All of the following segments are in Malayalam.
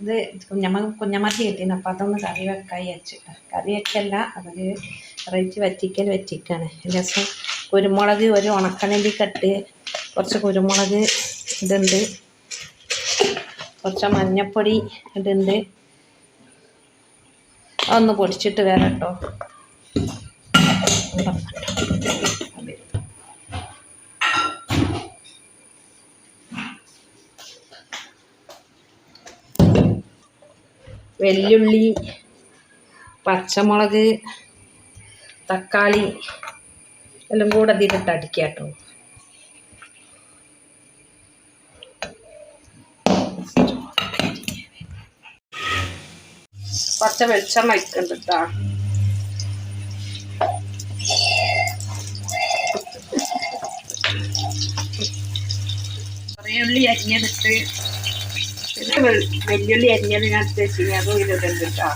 ഇത് കുഞ്ഞമ്മ കുഞ്ഞമ്മക്ക് കിട്ടീന് അപ്പം അതൊന്ന് കറി വെക്കായി വെച്ചിട്ട് കറി വെക്കല്ല. അതൊരു ഇറച്ചി വറ്റിക്കൽ വറ്റിക്കാണ്. രസം. കുരുമുളക് ഒരു ഉണക്കനെല്ലി കട്ട്. കുറച്ച് കുരുമുളക് ഇതുണ്ട് കുറച്ച് മഞ്ഞപ്പൊടി ഇതുണ്ട് അതൊന്ന് പൊടിച്ചിട്ട് വരാം കേട്ടോ. വെല്ലുള്ളി പച്ചമുളക് തക്കാളി എല്ലാം കൂടെ അതിലിട്ട് അടിക്കുക കേട്ടോ. കുറച്ച് വെളിച്ചെണ്ണ ഒഴിക്കുന്നുണ്ട് കേട്ടോ ഉള്ളി അരിഞ്ഞെടുത്ത് ഇത് വെല്ലുള്ളി അരിഞ്ഞത് ഞാൻ കേട്ടോ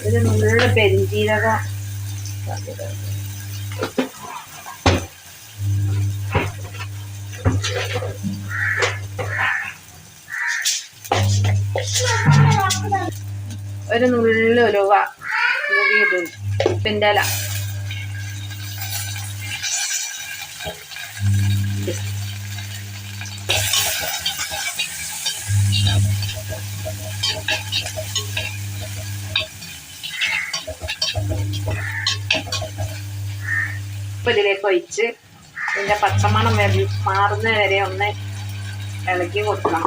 ഇത് നല്ല പെരിഞ്ചീരകം ഒരു നുള്ള ഉലുവ ഉപ്പിന്റെ ഉപ്പ് ഇതിലേക്ക് ഒഴിച്ച് ഇതിന്റെ പച്ചമണം വരെ മാറുന്ന വരെ ഒന്ന് ഇളക്കി കൊടുക്കണം.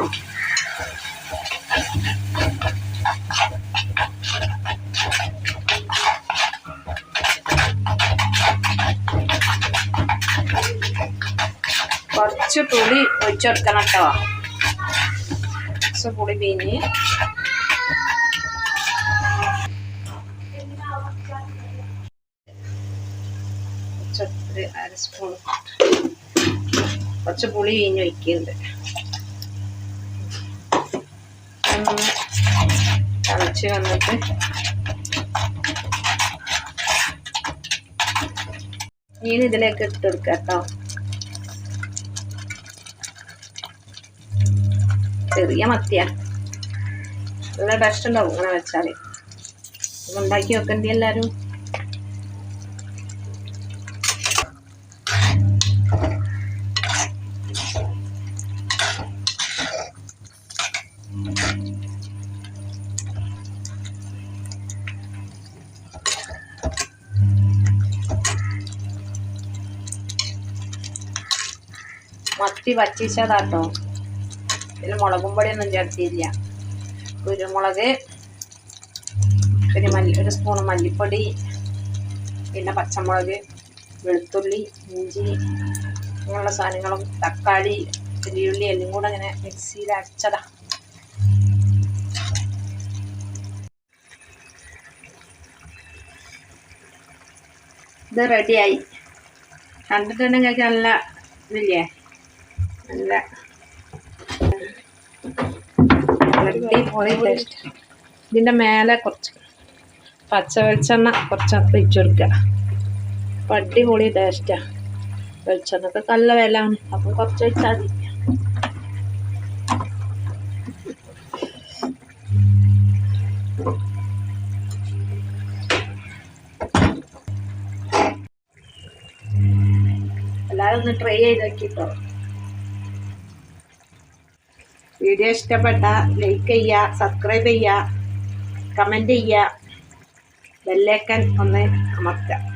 കുറച്ച് പുളി ഒഴിച്ചെടുക്കണം കേട്ടോ. കുറച്ച് പുളി പിഞ്ഞ്. കുറച്ച് പുളി വീഞ്ഞ് വയ്ക്കുന്നുണ്ട് തിളച്ച് വന്നിട്ട് മീൻ ഇതിലേക്ക് ഇട്ട് കൊടുക്കാം കേട്ടോ. ചെറിയ മത്തിയ. നല്ല ടേസ്റ്റ് ഉണ്ടാവും അങ്ങനെ വെച്ചാൽ ഉണ്ടാക്കി വെക്കണ്ടി എല്ലാവരും മത്തി വറ്റിച്ചതാട്ടോ ഇതിൽ മുളകും പൊടിയൊന്നും ചേർത്തിയില്ല. കുരുമുളക് ഒരു മല്ലി ഒരു സ്പൂൺ മല്ലിപ്പൊടി പിന്നെ പച്ചമുളക് വെളുത്തുള്ളി ഇഞ്ചി അങ്ങനെയുള്ള സാധനങ്ങളും തക്കാളി ചെറിയുള്ളി എല്ലാം കൂടെ അങ്ങനെ മിക്സിയിൽ അരച്ചതാ. ഇത് റെഡിയായി. കണ്ടിട്ടുണ്ടെങ്കിൽ നല്ല ഇതില്ലേ? നല്ല ഇതിന്റെ മേലെ കുറച്ച് പച്ച വെളിച്ചെണ്ണ കുറച്ച് ഒഴിച്ചു കൊടുക്കുക. അടിപൊളി ടേസ്റ്റാണ് വെളിച്ചെണ്ണക്ക് നല്ല വിലയാണ്. അപ്പൊ കുറച്ച് വെച്ചാൽ മതി. എല്ലാവരും ഒന്ന് ട്രൈ ചെയ്ത് നോക്കിട്ടോ. വീഡിയോ ഇഷ്ടപ്പെട്ട ലൈക്ക് ചെയ്യുക സബ്സ്ക്രൈബ് ചെയ്യുക കമന്റ് ചെയ്യുക ബെല്ലേക്കൻ ഒന്ന് അമർത്തുക.